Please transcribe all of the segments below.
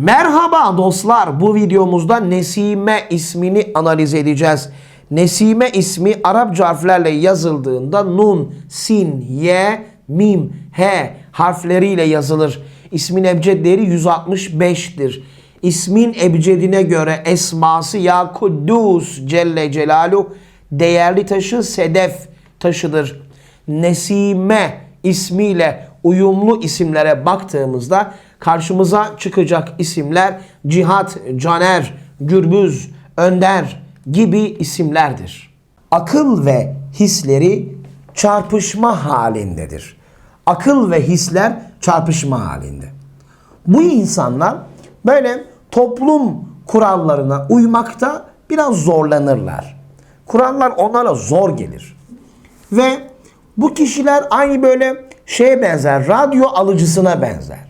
Merhaba dostlar. Bu videomuzda Nesime ismini analiz edeceğiz. Nesime ismi Arapça harflerle yazıldığında nun, sin, ye, mim, he harfleriyle yazılır. İsmin ebced değeri 165'tir. İsmin ebcedine göre esması ya Kuddus Celle Celaluhu değerli taşı sedef taşıdır. Nesime ismiyle uyumlu isimlere baktığımızda karşımıza çıkacak isimler Cihat, Caner, Gürbüz, Önder gibi isimlerdir. Akıl ve hisleri çarpışma halindedir. Akıl ve hisler çarpışma halinde. Bu insanlar böyle toplum kurallarına uymakta biraz zorlanırlar. Kurallar onlara zor gelir. Ve bu kişiler aynı böyle şeye benzer, radyo alıcısına benzer.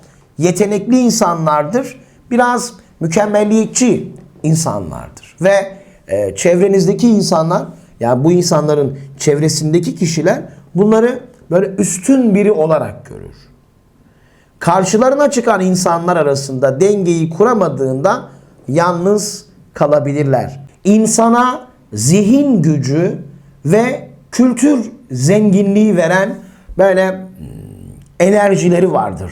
yetenekli insanlardır. Biraz mükemmelliyetçi insanlardır. Ve e, çevrenizdeki insanlar, yani bu insanların çevresindeki kişiler bunları böyle üstün biri olarak görür. Karşılarına çıkan insanlar arasında dengeyi kuramadığında yalnız kalabilirler. İnsana zihin gücü ve kültür zenginliği veren böyle hmm, enerjileri vardır,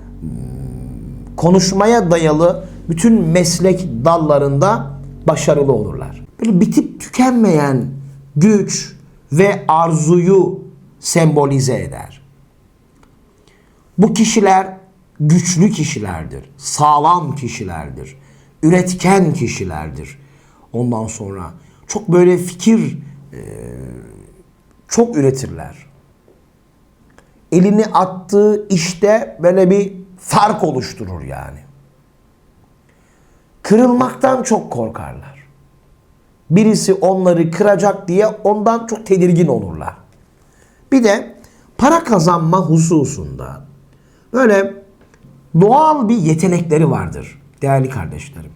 konuşmaya dayalı bütün meslek dallarında başarılı olurlar. Böyle bitip tükenmeyen güç ve arzuyu sembolize eder. Bu kişiler güçlü kişilerdir, sağlam kişilerdir, üretken kişilerdir. Ondan sonra çok böyle fikir e, çok üretirler. Elini attığı işte böyle bir fark oluşturur yani. Kırılmaktan çok korkarlar. Birisi onları kıracak diye ondan çok tedirgin olurlar. Bir de para kazanma hususunda böyle doğal bir yetenekleri vardır değerli kardeşlerim.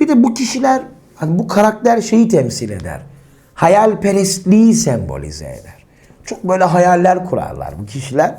Bir de bu kişiler hani bu karakter şeyi temsil eder. Hayalperestliği sembolize eder. Çok böyle hayaller kurarlar bu kişiler.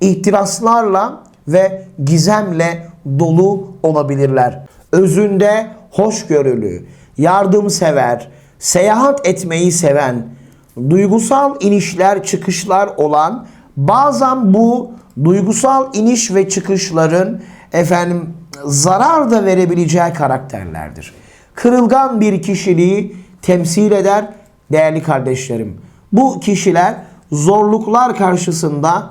İhtiraslarla ve gizemle dolu olabilirler. Özünde hoşgörülü, yardımsever, seyahat etmeyi seven, duygusal inişler çıkışlar olan bazen bu duygusal iniş ve çıkışların efendim zarar da verebileceği karakterlerdir. Kırılgan bir kişiliği temsil eder değerli kardeşlerim. Bu kişiler zorluklar karşısında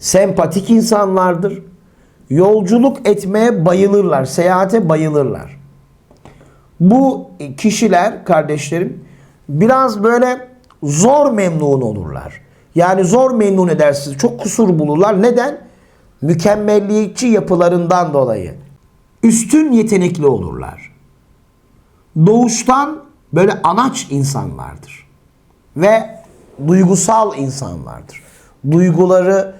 Sempatik insanlardır. Yolculuk etmeye bayılırlar. Seyahate bayılırlar. Bu kişiler kardeşlerim biraz böyle zor memnun olurlar. Yani zor memnun edersiniz. Çok kusur bulurlar. Neden? Mükemmelliyetçi yapılarından dolayı. Üstün yetenekli olurlar. Doğuştan böyle anaç insanlardır. Ve duygusal insanlardır. Duyguları